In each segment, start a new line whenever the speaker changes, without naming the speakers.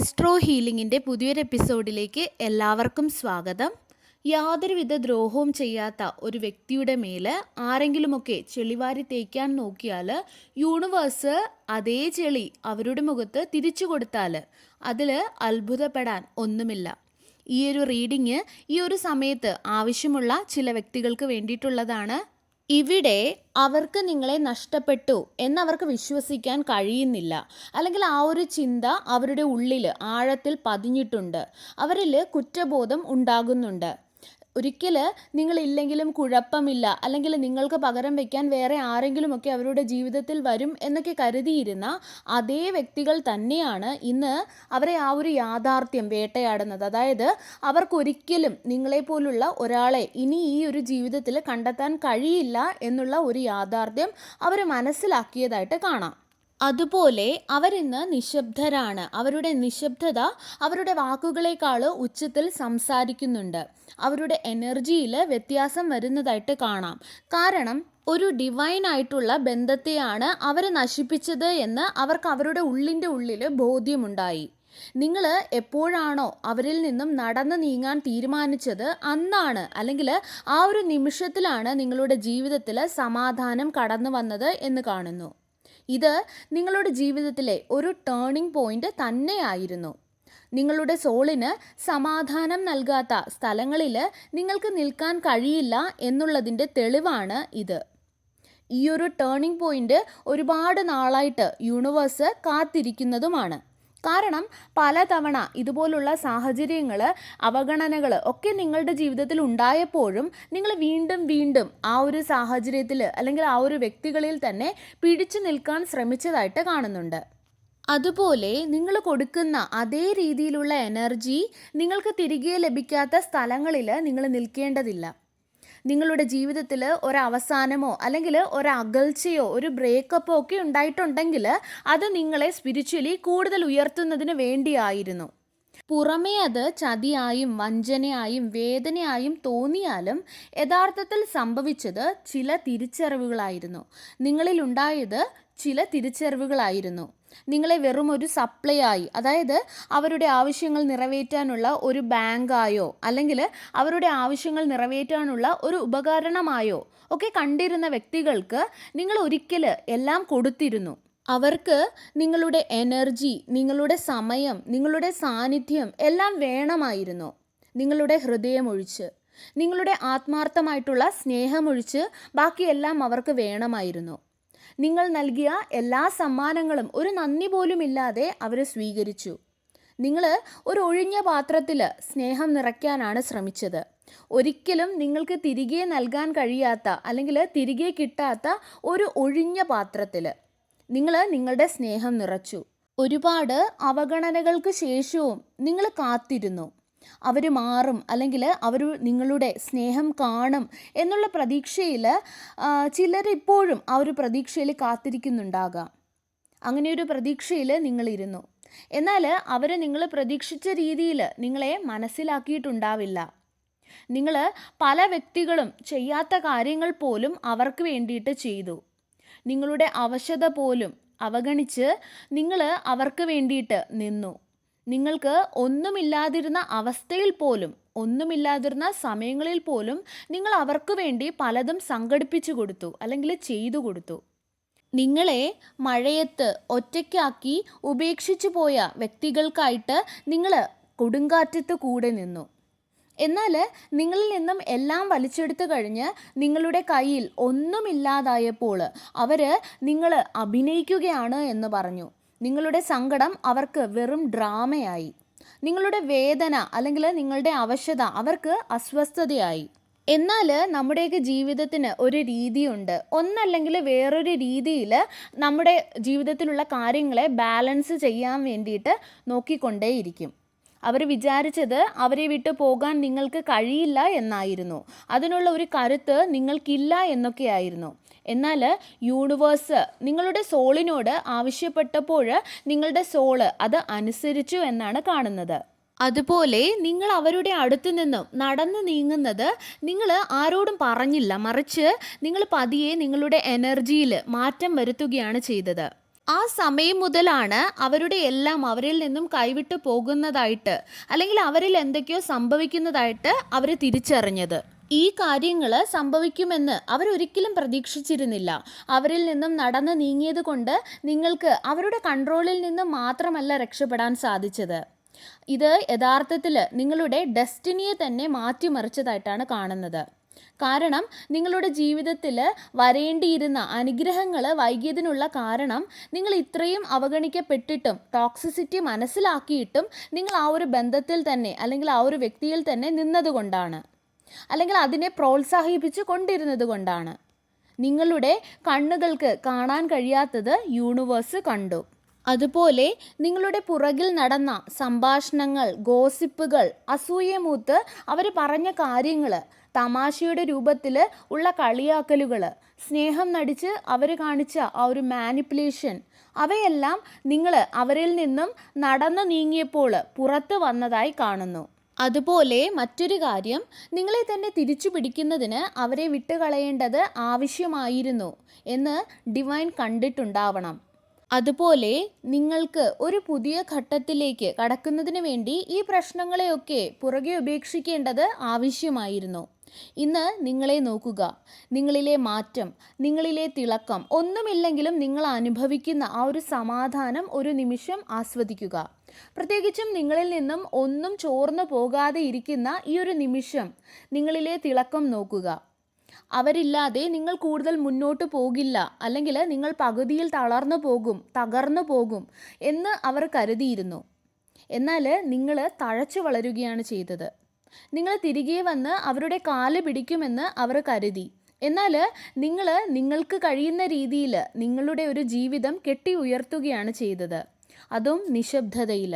Astro ഹീലിംഗിന്റെ പുതിയൊരു എപ്പിസോഡിലേക്ക് എല്ലാവർക്കും സ്വാഗതം. യാതൊരുവിധ ദ്രോഹവും ചെയ്യാത്ത ഒരു വ്യക്തിയുടെ മേൽ ആരെങ്കിലുമൊക്കെ ചെളിവാരി തേക്കാൻ നോക്കിയാൽ യൂണിവേഴ്സ് അതേ ചെളി അവരുടെ മുഖത്ത് തിരിച്ചു കൊടുത്താൽ അതിൽ അത്ഭുതപ്പെടാൻ ഒന്നുമില്ല. ഈ ഒരു റീഡിങ് ഈ ഒരു സമയത്ത് ആവശ്യമുള്ള ചില വ്യക്തികൾക്ക് വേണ്ടിയിട്ടുള്ളതാണ് ഇവിടെ അവർക്ക് നിങ്ങളെ നഷ്ടപ്പെട്ടു എന്നവർക്ക് വിശ്വസിക്കാൻ കഴിയുന്നില്ല. അല്ലെങ്കിൽ ആ ഒരു ചിന്ത അവരുടെ ഉള്ളിൽ ആഴത്തിൽ പതിഞ്ഞിട്ടുണ്ട്. അവരിൽ കുറ്റബോധം ഉണ്ടാകുന്നുണ്ട്. ഒരിക്കൽ നിങ്ങളില്ലെങ്കിലും കുഴപ്പമില്ല. അല്ലെങ്കിൽ നിങ്ങൾക്ക് പകരം വയ്ക്കാൻ വേറെ ആരെങ്കിലുമൊക്കെ അവരുടെ ജീവിതത്തിൽ വരും എന്നൊക്കെ കരുതിയിരുന്ന അതേ വ്യക്തികൾ തന്നെയാണ് ഇന്ന് അവരെ ആ ഒരു യാഥാർത്ഥ്യം വേട്ടയാടുന്നത്. അതായത് അവർക്കൊരിക്കലും നിങ്ങളെപ്പോലുള്ള ഒരാളെ ഇനി ഈ ഒരു ജീവിതത്തിൽ കണ്ടെത്താൻ കഴിയില്ല എന്നുള്ള ഒരു യാഥാർത്ഥ്യം അവർ മനസ്സിലാക്കിയതായിട്ട് കാണാം. അതുപോലെ അവരിന്ന് നിശബ്ദരാണ്. അവരുടെ നിശബ്ദത അവരുടെ വാക്കുകളേക്കാൾ ഉച്ചത്തിൽ സംസാരിക്കുന്നുണ്ട്. അവരുടെ എനർജിയിൽ വ്യത്യാസം വരുന്നതായിട്ട് കാണാം. കാരണം ഒരു ഡിവൈൻ ആയിട്ടുള്ള ബന്ധത്തെയാണ് അവർ നശിപ്പിച്ചത് എന്ന് അവർക്ക് അവരുടെ ഉള്ളിന്റെ ഉള്ളിൽ ബോധ്യമുണ്ടായി. നിങ്ങൾ എപ്പോഴാണോ അവരിൽ നിന്നും നടന്നു നീങ്ങാൻ തീരുമാനിച്ചത് അന്നാണ്. അല്ലെങ്കിൽ ആ ഒരു നിമിഷത്തിലാണ് നിങ്ങളുടെ ജീവിതത്തിൽ സമാധാനം കടന്നു വന്നത് എന്ന് കാണുന്നു. ഇത് നിങ്ങളുടെ ജീവിതത്തിലെ ഒരു ടേണിംഗ് പോയിന്റ് തന്നെയായിരുന്നു. നിങ്ങളുടെ സോളിന് സമാധാനം നൽകാത്ത സ്ഥലങ്ങളിൽ നിങ്ങൾക്ക് നിൽക്കാൻ കഴിയില്ല എന്നുള്ളതിന്റെ തെളിവാണ് ഇത്. ഈ ഒരു ടേണിംഗ് പോയിന്റ് ഒരുപാട് നാളായിട്ട് യൂണിവേഴ്സ് കാത്തിരിക്കുന്നതുമാണ്. കാരണം പലതവണ ഇതുപോലുള്ള സാഹചര്യങ്ങൾ അവഗണനകൾ ഒക്കെ നിങ്ങളുടെ ജീവിതത്തിൽ ഉണ്ടായപ്പോഴും നിങ്ങൾ വീണ്ടും വീണ്ടും ആ ഒരു സാഹചര്യത്തിൽ അല്ലെങ്കിൽ ആ ഒരു വ്യക്തികളിൽ തന്നെ പിടിച്ചു നിൽക്കാൻ ശ്രമിച്ചതായിട്ട് കാണുന്നുണ്ട്. അതുപോലെ നിങ്ങൾ കൊടുക്കുന്ന അതേ രീതിയിലുള്ള എനർജി നിങ്ങൾക്ക് തിരികെ ലഭിക്കാത്ത സ്ഥലങ്ങളിൽ നിങ്ങൾ നിൽക്കേണ്ടതില്ല. നിങ്ങളുടെ ജീവിതത്തിൽ ഒരവസാനമോ അല്ലെങ്കിൽ ഒരകൽച്ചയോ ഒരു ബ്രേക്കപ്പോ ഒക്കെ ഉണ്ടായിട്ടുണ്ടെങ്കിൽ അത് നിങ്ങളെ സ്പിരിച്വലി കൂടുതൽ ഉയർത്തുന്നതിന് വേണ്ടിയായിരുന്നു. പുറമേ അത് ചതിയായും വഞ്ചനയായും വേദനയായും തോന്നിയാലും യഥാർത്ഥത്തിൽ സംഭവിച്ചത് ചില തിരിച്ചറിവുകളായിരുന്നു. നിങ്ങളിൽ നിങ്ങളിലുണ്ടായത് ചില തിരിച്ചറിവുകളായിരുന്നു. നിങ്ങളെ വെറും ഒരു സപ്ലൈ ആയി. അതായത് അവരുടെ ആവശ്യങ്ങൾ നിറവേറ്റാനുള്ള ഒരു ബാങ്കായോ അല്ലെങ്കിൽ അവരുടെ ആവശ്യങ്ങൾ നിറവേറ്റാനുള്ള ഒരു ഉപകരണമായോ ഒക്കെ കണ്ടിരുന്ന വ്യക്തികൾക്ക് നിങ്ങൾ ഒരിക്കൽ എല്ലാം കൊടുത്തിരുന്നു. അവർക്ക് നിങ്ങളുടെ എനർജി നിങ്ങളുടെ സമയം നിങ്ങളുടെ സാന്നിധ്യം എല്ലാം വേണമായിരുന്നു. നിങ്ങളുടെ ഹൃദയമൊഴിച്ച് നിങ്ങളുടെ ആത്മാർത്ഥമായിട്ടുള്ള സ്നേഹമൊഴിച്ച് ബാക്കിയെല്ലാം അവർക്ക് വേണമായിരുന്നു. നിങ്ങൾ നൽകിയ എല്ലാ സമ്മാനങ്ങളും ഒരു നന്ദി പോലും ഇല്ലാതെ അവർ സ്വീകരിച്ചു. നിങ്ങൾ ഒരു ഒഴിഞ്ഞ പാത്രത്തിൽ സ്നേഹം നിറയ്ക്കാനാണ് ശ്രമിച്ചത്. ഒരിക്കലും നിങ്ങൾക്ക് തിരികെ നൽകാൻ കഴിയാത്ത അല്ലെങ്കിൽ തിരികെ കിട്ടാത്ത ഒരു ഒഴിഞ്ഞ പാത്രത്തിൽ നിങ്ങൾ നിങ്ങളുടെ സ്നേഹം നിറച്ചു. ഒരുപാട് അവഗണനകൾക്ക് ശേഷവും നിങ്ങൾ കാത്തിരുന്നു. അവർ മാറും. അല്ലെങ്കിൽ അവർ നിങ്ങളുടെ സ്നേഹം കാണും എന്നുള്ള പ്രതീക്ഷയിൽ ചിലർ ഇപ്പോഴും ആ ഒരു പ്രതീക്ഷയിൽ കാത്തിരിക്കുന്നുണ്ടാകാം. അങ്ങനെ ഒരു പ്രതീക്ഷയിൽ നിങ്ങളിരുന്നു എന്നാൽ അവർ നിങ്ങൾ പ്രതീക്ഷിച്ച രീതിയിൽ നിങ്ങളെ മനസ്സിലാക്കിയിട്ടുണ്ടാവില്ല. നിങ്ങൾ പല വ്യക്തികളും ചെയ്യാത്ത കാര്യങ്ങൾ പോലും അവർക്ക് വേണ്ടിയിട്ട് ചെയ്തു. നിങ്ങളുടെ അവശത പോലും അവഗണിച്ച് നിങ്ങൾ അവർക്ക് വേണ്ടിയിട്ട് നിന്നു. നിങ്ങൾക്ക് ഒന്നുമില്ലാതിരുന്ന അവസ്ഥയിൽ പോലും ഒന്നുമില്ലാതിരുന്ന സമയങ്ങളിൽ പോലും നിങ്ങൾ അവർക്ക് വേണ്ടി പലതും സംഘടിപ്പിച്ചു കൊടുത്തു അല്ലെങ്കിൽ ചെയ്തു കൊടുത്തു. നിങ്ങളെ മഴയത്ത് ഒറ്റയ്ക്കാക്കി ഉപേക്ഷിച്ചു പോയ വ്യക്തികൾക്കായിട്ട് നിങ്ങൾ കൊടുങ്കാറ്റത്ത് കൂടെ നിന്നു. എന്നാൽ നിങ്ങളിൽ നിന്നും എല്ലാം വലിച്ചെടുത്തു കഴിഞ്ഞ് നിങ്ങളുടെ കയ്യിൽ ഒന്നുമില്ലാതായപ്പോൾ അവർ നിങ്ങൾ അഭിനയിക്കുകയാണ് എന്ന് പറഞ്ഞു. നിങ്ങളുടെ സങ്കടം അവർക്ക് വെറും ഡ്രാമയായി. നിങ്ങളുടെ വേദന അല്ലെങ്കിൽ നിങ്ങളുടെ അവശത അവർക്ക് അസ്വസ്ഥതയായി. എന്നാൽ നമ്മുടെയൊക്കെ ജീവിതത്തിന് ഒരു രീതിയുണ്ട്. ഒന്നല്ലെങ്കിൽ വേറൊരു രീതിയിൽ നമ്മുടെ ജീവിതത്തിലുള്ള കാര്യങ്ങളെ ബാലൻസ് ചെയ്യാൻ വേണ്ടിയിട്ട് നോക്കിക്കൊണ്ടേയിരിക്കും. അവർ വിചാരിച്ചത് അവരെ വിട്ടു പോകാൻ നിങ്ങൾക്ക് കഴിയില്ല എന്നായിരുന്നു. അതിനുള്ള ഒരു കരുത്ത് നിങ്ങൾക്കില്ല എന്നൊക്കെയായിരുന്നു. എന്നാൽ യൂണിവേഴ്സ് നിങ്ങളുടെ സോളിനോട് ആവശ്യപ്പെട്ടപ്പോൾ നിങ്ങളുടെ സോൾ അത് അനുസരിച്ചു എന്നാണ് കാണുന്നത്. അതുപോലെ നിങ്ങൾ അവരുടെ അടുത്ത് നിന്നും നടന്നു നീങ്ങുന്നത് നിങ്ങൾ ആരോടും പറഞ്ഞില്ല. മറിച്ച് നിങ്ങൾ പതിയെ നിങ്ങളുടെ എനർജിയിൽ മാറ്റം വരുത്തുകയാണ് ചെയ്തത്. ആ സമയം മുതലാണ് അവരുടെ എല്ലാം അവരിൽ നിന്നും കൈവിട്ട് പോകുന്നതായിട്ട് അല്ലെങ്കിൽ അവരിൽ എന്തൊക്കെയോ സംഭവിക്കുന്നതായിട്ട് അവർ തിരിച്ചറിഞ്ഞത്. ഈ കാര്യങ്ങൾ സംഭവിക്കുമെന്ന് അവരൊരിക്കലും പ്രതീക്ഷിച്ചിരുന്നില്ല. അവരിൽ നിന്നും നടന്ന് നീങ്ങിയത് കൊണ്ട് നിങ്ങൾക്ക് അവരുടെ കൺട്രോളിൽ നിന്നും മാത്രമല്ല രക്ഷപ്പെടാൻ സാധിച്ചത്. ഇത് യഥാർത്ഥത്തിൽ നിങ്ങളുടെ ഡെസ്റ്റിനിയെ തന്നെ മാറ്റിമറിച്ചതായിട്ടാണ് കാണുന്നത്. കാരണം നിങ്ങളുടെ ജീവിതത്തിൽ വരേണ്ടിയിരുന്ന അനുഗ്രഹങ്ങൾ വൈകിയതിനുള്ള കാരണം നിങ്ങൾ ഇത്രയും അവഗണിക്കപ്പെട്ടിട്ടും ടോക്സിസിറ്റി മനസ്സിലാക്കിയിട്ടും നിങ്ങൾ ആ ഒരു ബന്ധത്തിൽ തന്നെ അല്ലെങ്കിൽ ആ ഒരു വ്യക്തിയിൽ തന്നെ നിന്നതുകൊണ്ടാണ്. അല്ലെങ്കിൽ അതിനെ പ്രോത്സാഹിപ്പിച്ച് കൊണ്ടിരുന്നത് കൊണ്ടാണ്. നിങ്ങളുടെ കണ്ണുകൾക്ക് കാണാൻ കഴിയാത്തത് യൂണിവേഴ്സ് കണ്ടു. അതുപോലെ നിങ്ങളുടെ പുറകിൽ നടന്ന സംഭാഷണങ്ങൾ ഗോസിപ്പുകൾ അസൂയമൂത്ത് അവർ പറഞ്ഞ കാര്യങ്ങൾ തമാശയുടെ രൂപത്തിൽ ഉള്ള കളിയാക്കലുകൾ സ്നേഹം നടിച്ച് അവർ കാണിച്ച ആ ഒരു മാനിപ്പുലേഷൻ അവയെല്ലാം നിങ്ങൾ അവരിൽ നിന്നും നടന്നു നീങ്ങിയപ്പോൾ പുറത്ത് വന്നതായി കാണുന്നു. അതുപോലെ മറ്റൊരു കാര്യം നിങ്ങളെ തന്നെ തിരിച്ചു പിടിക്കുന്നതിന് അവരെ വിട്ടുകളയേണ്ടത് ആവശ്യമായിരുന്നു എന്ന് ഡിവൈൻ കണ്ടിട്ടുണ്ടാവണം. അതുപോലെ നിങ്ങൾക്ക് ഒരു പുതിയ ഘട്ടത്തിലേക്ക് കടക്കുന്നതിന് വേണ്ടി ഈ പ്രശ്നങ്ങളെയൊക്കെ പുറകെ ഉപേക്ഷിക്കേണ്ടത് ആവശ്യമായിരുന്നു. ഇന്ന് നിങ്ങളെ നോക്കുക. നിങ്ങളിലെ മാറ്റം നിങ്ങളിലെ തിളക്കം ഒന്നുമില്ലെങ്കിലും നിങ്ങൾ അനുഭവിക്കുന്ന ആ ഒരു സമാധാനം ഒരു നിമിഷം ആസ്വദിക്കുക. പ്രത്യേകിച്ചും നിങ്ങളിൽ നിന്നും ഒന്നും ചോർന്നു പോകാതെ ഇരിക്കുന്ന ഈ ഒരു നിമിഷം നിങ്ങളിലെ തിളക്കം നോക്കുക. അവരില്ലാതെ നിങ്ങൾ കൂടുതൽ മുന്നോട്ട് പോകില്ല അല്ലെങ്കിൽ നിങ്ങൾ പകുതിയിൽ തളർന്നു പോകും തകർന്നു പോകും എന്ന് അവർ കരുതിയിരുന്നു. എന്നാൽ നിങ്ങൾ തഴച്ചു വളരുകയാണ് ചെയ്തത്. നിങ്ങൾ തിരികെ വന്ന് അവരുടെ കാൽ പിടിക്കുമെന്ന് അവർ കരുതി. എന്നാൽ നിങ്ങൾ നിങ്ങൾക്ക് കഴിയുന്ന രീതിയിൽ നിങ്ങളുടെ ഒരു ജീവിതം കെട്ടി ഉയർത്തുകയാണ് ചെയ്തത്. അതും നിശബ്ദതയിൽ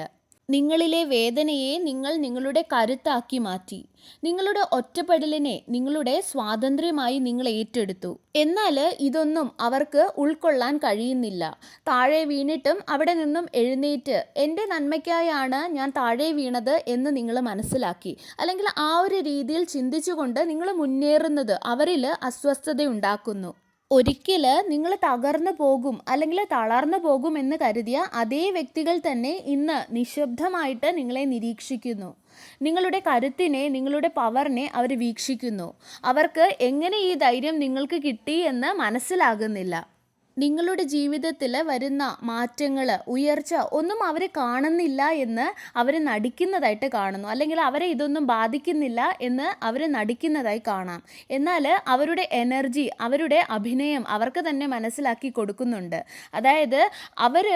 നിങ്ങളിലെ വേദനയെ നിങ്ങൾ നിങ്ങളുടെ കരുത്താക്കി മാറ്റി. നിങ്ങളുടെ ഒറ്റപ്പെടലിനെ നിങ്ങളുടെ സ്വാതന്ത്ര്യമായി നിങ്ങൾ ഏറ്റെടുത്തു. എന്നാൽ ഇതൊന്നും അവർക്ക് ഉൾക്കൊള്ളാൻ കഴിയുന്നില്ല. താഴെ വീണിട്ടും അവിടെ നിന്നും എഴുന്നേറ്റ് എന്റെ നന്മയ്ക്കായാണ് ഞാൻ താഴെ വീണത് എന്ന് നിങ്ങൾ മനസ്സിലാക്കി. അല്ലെങ്കിൽ ആ ഒരു രീതിയിൽ ചിന്തിച്ചുകൊണ്ട് നിങ്ങൾ മുന്നേറുന്നത് അവരിൽ അസ്വസ്ഥത ഉണ്ടാക്കുന്നു ഒരിക്കൽ നിങ്ങൾ തകർന്നു പോകും അല്ലെങ്കിൽ തളർന്നു പോകും എന്ന് കരുതിയ അതേ വ്യക്തികൾ തന്നെ ഇന്ന് നിശബ്ദമായിട്ട് നിങ്ങളെ നിരീക്ഷിക്കുന്നു. നിങ്ങളുടെ കരുത്തിനെ നിങ്ങളുടെ പവറിനെ അവർ വീക്ഷിക്കുന്നു. അവർക്ക് എങ്ങനെ ഈ ധൈര്യം നിങ്ങൾക്ക് കിട്ടി എന്ന് മനസ്സിലാകുന്നില്ല. നിങ്ങളുടെ ജീവിതത്തിൽ വരുന്ന മാറ്റങ്ങൾ ഉയർച്ച ഒന്നും അവർ കാണുന്നില്ല എന്ന് അവർ നടിക്കുന്നതായിട്ട് കാണുന്നു. അല്ലെങ്കിൽ അവരെ ഇതൊന്നും ബാധിക്കുന്നില്ല എന്ന് അവർ നടിക്കുന്നതായി കാണാം. എന്നാൽ അവരുടെ എനർജി അവരുടെ അഭിനയം അവർക്ക് തന്നെ മനസ്സിലാക്കി കൊടുക്കുന്നുണ്ട്. അതായത് അവർ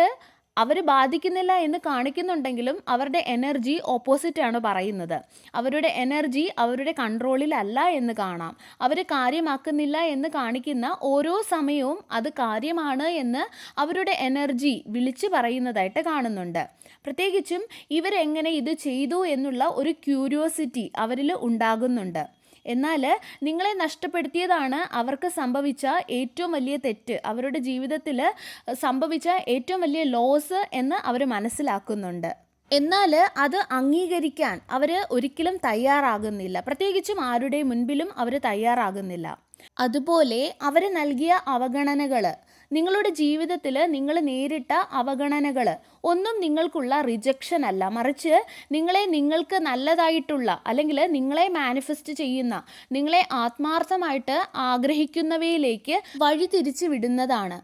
അവർ ബാധിക്കുന്നില്ല എന്ന് കാണിക്കുന്നുണ്ടെങ്കിലും അവരുടെ എനർജി ഓപ്പോസിറ്റാണ് പറയുന്നത്. അവരുടെ എനർജി അവരുടെ കൺട്രോളിലല്ല എന്ന് കാണാം. അവർ കാര്യമാക്കുന്നില്ല എന്ന് കാണിക്കുന്ന ഓരോ സമയവും അത് കാര്യമാണ് എന്ന് അവരുടെ എനർജി വിളിച്ചു പറയുന്നതായിട്ട് കാണുന്നുണ്ട്. പ്രത്യേകിച്ചും ഇവരെങ്ങനെ ഇത് ചെയ്തു എന്നുള്ള ഒരു ക്യൂരിയോസിറ്റി അവരിൽ ഉണ്ടാകുന്നുണ്ട്. എന്നാൽ നിങ്ങളെ നഷ്ടപ്പെടുത്തിയതാണ് അവർക്ക് സംഭവിച്ച ഏറ്റവും വലിയ തെറ്റ്. അവരുടെ ജീവിതത്തിൽ സംഭവിച്ച ഏറ്റവും വലിയ ലോസ് എന്ന് അവർ മനസ്സിലാക്കുന്നുണ്ട്. എന്നാൽ അത് അംഗീകരിക്കാൻ അവർ ഒരിക്കലും തയ്യാറാകുന്നില്ല. പ്രത്യേകിച്ചും ആരുടെ മുൻപിലും അവർ തയ്യാറാകുന്നില്ല. അതുപോലെ അവർ നൽകിയ അവഗണനകൾ നിങ്ങളുടെ ജീവിതത്തിൽ നിങ്ങൾ നേരിട്ട അവഗണനകൾ ഒന്നും നിങ്ങൾക്കുള്ള റിജക്ഷൻ അല്ല. മറിച്ച് നിങ്ങളെ നിങ്ങൾക്ക് നല്ലതായിട്ടുള്ള അല്ലെങ്കിൽ നിങ്ങളെ മാനിഫെസ്റ്റ് ചെയ്യുന്ന നിങ്ങളെ ആത്മാർത്ഥമായിട്ട് ആഗ്രഹിക്കുന്നവയിലേക്ക് വഴി തിരിച്ചു വിടുന്നതാണ്.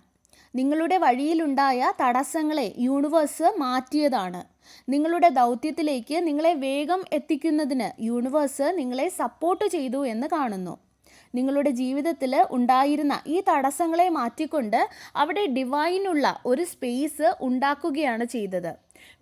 നിങ്ങളുടെ വഴിയിലുണ്ടായ തടസ്സങ്ങളെ യൂണിവേഴ്സ് മാറ്റിയതാണ്. നിങ്ങളുടെ ദൗത്യത്തിലേക്ക് നിങ്ങളെ വേഗം എത്തിക്കുന്നതിന് യൂണിവേഴ്സ് നിങ്ങളെ സപ്പോർട്ട് ചെയ്തു എന്ന് കാണുന്നു. നിങ്ങളുടെ ജീവിതത്തിൽ ഉണ്ടായിരുന്ന ഈ തടസ്സങ്ങളെ മാറ്റിക്കൊണ്ട് അവിടെ ഡിവൈനുള്ള ഒരു സ്പേസ് ഉണ്ടാക്കുകയാണ് ചെയ്തത്.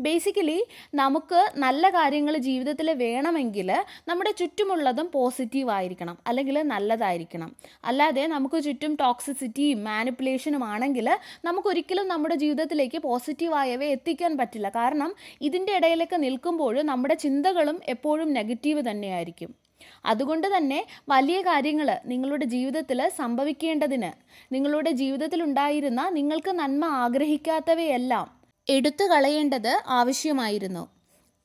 ബേസിക്കലി നമുക്ക് നല്ല കാര്യങ്ങൾ ജീവിതത്തിൽ വേണമെങ്കിൽ നമ്മുടെ ചുറ്റുമുള്ളതും പോസിറ്റീവ് ആയിരിക്കണം. അല്ലെങ്കിൽ നല്ലതായിരിക്കണം. അല്ലാതെ നമുക്ക് ചുറ്റും ടോക്സിസിറ്റിയും മാനിപ്പുലേഷനും ആണെങ്കിൽ നമുക്കൊരിക്കലും നമ്മുടെ ജീവിതത്തിലേക്ക് പോസിറ്റീവായവയെ എത്തിക്കാൻ പറ്റില്ല. കാരണം ഇതിന്റെ ഇടയിലൊക്കെ നിൽക്കുമ്പോൾ നമ്മുടെ ചിന്തകളും എപ്പോഴും നെഗറ്റീവ് തന്നെയായിരിക്കും. അതുകൊണ്ട് തന്നെ വലിയ കാര്യങ്ങൾ നിങ്ങളുടെ ജീവിതത്തിൽ സംഭവിക്കേണ്ടതിന് നിങ്ങളുടെ ജീവിതത്തിൽ ഉണ്ടായിരുന്ന നിങ്ങൾക്ക് നന്മ ആഗ്രഹിക്കാത്തവയെല്ലാം എടുത്തു കളയേണ്ടത് ആവശ്യമായിരുന്നു.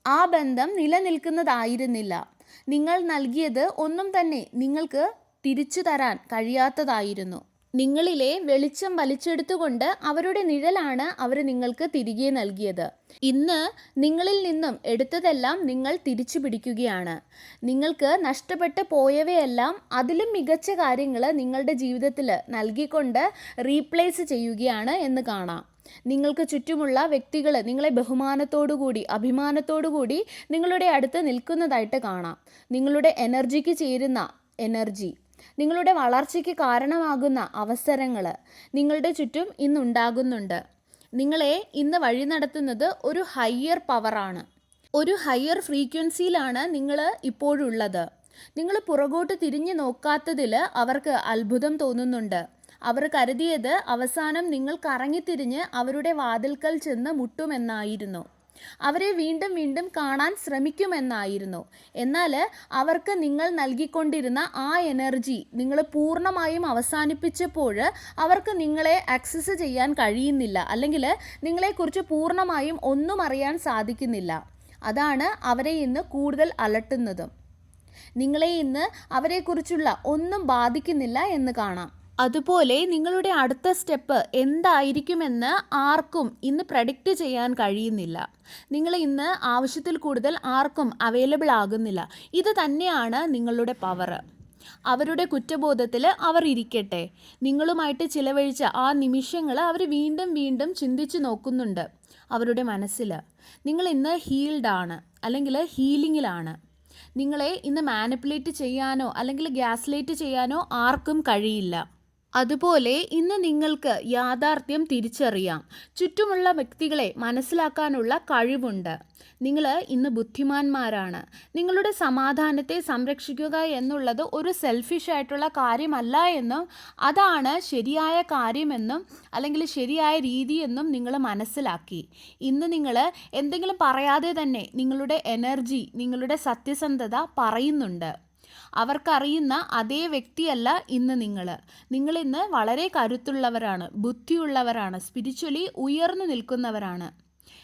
ആ ബന്ധം നിലനിൽക്കുന്നതായിരുന്നില്ല. നിങ്ങൾ നൽകിയത് ഒന്നും തന്നെ നിങ്ങൾക്ക് തിരിച്ചു തരാൻ കഴിയാത്തതായിരുന്നു. നിങ്ങളിലെ വെളിച്ചം വലിച്ചെടുത്തുകൊണ്ട് അവരുടെ നിഴലാണ് അവർ നിങ്ങൾക്ക് തിരികെ നൽകിയത്. ഇന്ന് നിങ്ങളിൽ നിന്നും എടുത്തതെല്ലാം നിങ്ങൾ തിരിച്ചു പിടിക്കുകയാണ്. നിങ്ങൾക്ക് നഷ്ടപ്പെട്ട് പോയവയെല്ലാം അതിലും മികച്ച കാര്യങ്ങൾ നിങ്ങളുടെ ജീവിതത്തിൽ നൽകിക്കൊണ്ട് റീപ്ലേസ് ചെയ്യുകയാണ് എന്ന് കാണാം. നിങ്ങൾക്ക് ചുറ്റുമുള്ള വ്യക്തികൾ നിങ്ങളെ ബഹുമാനത്തോടുകൂടി അഭിമാനത്തോടുകൂടി നിങ്ങളുടെ അടുത്ത് നിൽക്കുന്നതായിട്ട് കാണാം. നിങ്ങളുടെ എനർജിക്ക് ചേരുന്ന എനർജി. നിങ്ങളുടെ വളർച്ചയ്ക്ക് കാരണമാകുന്ന അവസരങ്ങൾ നിങ്ങളുടെ ചുറ്റും ഇന്നുണ്ടാകുന്നുണ്ട്. നിങ്ങളെ ഇന്ന് വഴി നടത്തുന്നത് ഒരു ഹയ്യർ പവറാണ്. ഒരു ഹയ്യർ ഫ്രീക്വൻസിയിലാണ് നിങ്ങൾ ഇപ്പോഴുള്ളത്. നിങ്ങൾ പുറകോട്ട് തിരിഞ്ഞു നോക്കാത്തതിൽ അവർക്ക് അത്ഭുതം തോന്നുന്നുണ്ട്. അവർ കരുതിയത് അവസാനം നിങ്ങൾ കറങ്ങിത്തിരിഞ്ഞ് അവരുടെ വാതിൽക്കൽ ചെന്ന് മുട്ടുമെന്നായിരുന്നു. അവരെ വീണ്ടും വീണ്ടും കാണാൻ ശ്രമിക്കുമെന്നായിരുന്നു. എന്നാൽ അവർക്ക് നിങ്ങൾ നൽകിക്കൊണ്ടിരുന്ന ആ എനർജി നിങ്ങൾ പൂർണമായും അവസാനിപ്പിച്ചപ്പോൾ അവർക്ക് നിങ്ങളെ ആക്സസ് ചെയ്യാൻ കഴിയുന്നില്ല. അല്ലെങ്കിൽ നിങ്ങളെക്കുറിച്ച് പൂർണമായും ഒന്നും അറിയാൻ സാധിക്കുന്നില്ല. അതാണ് അവരെ ഇന്ന് കൂടുതൽ അലട്ടുന്നതും. നിങ്ങളെ ഇന്ന് അവരെക്കുറിച്ചുള്ള ഒന്നും ബാധിക്കുന്നില്ല എന്ന് കാണാം. അതുപോലെ നിങ്ങളുടെ അടുത്ത സ്റ്റെപ്പ് എന്തായിരിക്കുമെന്ന് ആർക്കും ഇന്ന് പ്രഡിക്റ്റ് ചെയ്യാൻ കഴിയുന്നില്ല. നിങ്ങൾ ഇന്ന് ആവശ്യത്തിൽ കൂടുതൽ ആർക്കും അവൈലബിൾ ആകുന്നില്ല. ഇത് തന്നെയാണ് നിങ്ങളുടെ പവർ അവരുടെ കുറ്റബോധത്തിൽ അവർ ഇരിക്കട്ടെ. നിങ്ങളുമായിട്ട് ചിലവഴിച്ച ആ നിമിഷങ്ങൾ അവർ വീണ്ടും വീണ്ടും ചിന്തിച്ച് നോക്കുന്നുണ്ട് അവരുടെ മനസ്സിൽ നിങ്ങൾ ഇന്ന് ഹീൽഡ് ആണ് അല്ലെങ്കിൽ ഹീലിങ്ങിലാണ് നിങ്ങളെ ഇന്ന് മാനിപ്പുലേറ്റ് ചെയ്യാനോ അല്ലെങ്കിൽ ഗ്യാസ്ലേറ്റ് ചെയ്യാനോ ആർക്കും കഴിയില്ല. അതുപോലെ ഇന്ന് നിങ്ങൾക്ക് യാഥാർത്ഥ്യം തിരിച്ചറിയാം. ചുറ്റുമുള്ള വ്യക്തികളെ മനസ്സിലാക്കാനുള്ള കഴിവുണ്ട്. നിങ്ങൾ ഇന്ന് ബുദ്ധിമാന്മാരാണ്. നിങ്ങളുടെ സമാധാനത്തെ സംരക്ഷിക്കുക എന്നുള്ളത് ഒരു സെൽഫിഷ് ആയിട്ടുള്ള കാര്യമല്ല എന്നും അതാണ് ശരിയായ കാര്യമെന്നും അല്ലെങ്കിൽ ശരിയായ രീതിയെന്നും നിങ്ങൾ മനസ്സിലാക്കി. ഇന്ന് നിങ്ങൾ എന്തെങ്കിലും പറയാതെ തന്നെ നിങ്ങളുടെ എനർജി നിങ്ങളുടെ സത്യസന്ധത പറയുന്നുണ്ട്. അവർക്കറിയുന്ന അതേ വ്യക്തിയല്ല ഇന്ന് നിങ്ങൾ നിങ്ങൾ ഇന്ന് വളരെ കരുത്തുള്ളവരാണ് ബുദ്ധിയുള്ളവരാണ് സ്പിരിച്വലി ഉയർന്നു നിൽക്കുന്നവരാണ്.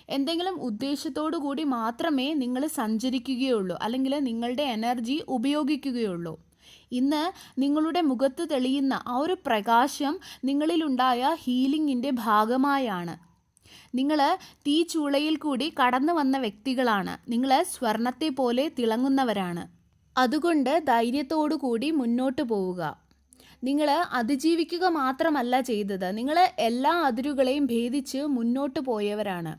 എന്തെങ്കിലും ഉദ്ദേശത്തോടു കൂടി മാത്രമേ നിങ്ങൾ സഞ്ചരിക്കുകയുള്ളൂ അല്ലെങ്കിൽ നിങ്ങളുടെ എനർജി ഉപയോഗിക്കുകയുള്ളൂ. ഇന്ന് നിങ്ങളുടെ മുഖത്ത് തെളിയുന്ന ആ ഒരു പ്രകാശം നിങ്ങളിലുണ്ടായ ഹീലിംഗിന്റെ ഭാഗമായാണ്. നിങ്ങൾ തീ ചൂളയിൽ കൂടി കടന്നു വന്ന വ്യക്തികളാണ്. നിങ്ങൾ സ്വർണത്തെ പോലെ തിളങ്ങുന്നവരാണ്. അതുകൊണ്ട് ധൈര്യത്തോടു കൂടി മുന്നോട്ട് പോവുക. നിങ്ങൾ അതിജീവിക്കുക മാത്രമല്ല ചെയ്തത്. നിങ്ങൾ എല്ലാ അതിരുകളെയും ഭേദിച്ച് മുന്നോട്ട് പോയവരാണ്.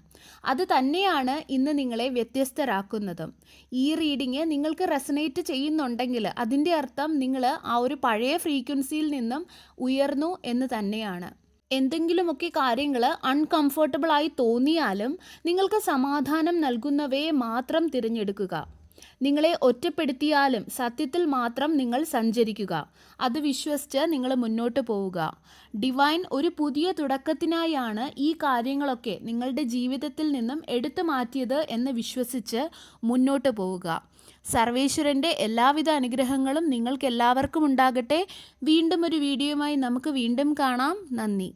അത് തന്നെയാണ് ഇന്ന് നിങ്ങളെ വ്യത്യസ്തരാക്കുന്നതും. ഈ റീഡിങ് നിങ്ങൾക്ക് റെസനേറ്റ് ചെയ്യുന്നുണ്ടെങ്കിൽ അതിന്റെ അർത്ഥം നിങ്ങൾ ആ ഒരു പഴയ ഫ്രീക്വൻസിയിൽ നിന്നും ഉയർന്നു എന്ന് തന്നെയാണ്. എന്തെങ്കിലുമൊക്കെ കാര്യങ്ങൾ അൺകംഫർട്ടബിളായി തോന്നിയാലും നിങ്ങൾക്ക് സമാധാനം നൽകുന്നവയെ മാത്രം തിരഞ്ഞെടുക്കുക. നിങ്ങളെ ഒറ്റപ്പെടുത്തിയാലും സത്യത്തിൽ മാത്രം നിങ്ങൾ സഞ്ചരിക്കുക. അത് വിശ്വസിച്ച് നിങ്ങൾ മുന്നോട്ട് പോവുക. ഡിവൈൻ ഒരു പുതിയ തുടക്കത്തിനായാണ് ഈ കാര്യങ്ങളൊക്കെ നിങ്ങളുടെ ജീവിതത്തിൽ നിന്നും എടുത്തു മാറ്റിയത് എന്ന് വിശ്വസിച്ച് മുന്നോട്ട് പോവുക. സർവേശ്വരന്റെ എല്ലാവിധ അനുഗ്രഹങ്ങളും നിങ്ങൾക്ക് എല്ലാവർക്കും ഉണ്ടാകട്ടെ. വീണ്ടും ഒരു വീഡിയോയുമായി നമുക്ക് വീണ്ടും കാണാം. നന്ദി.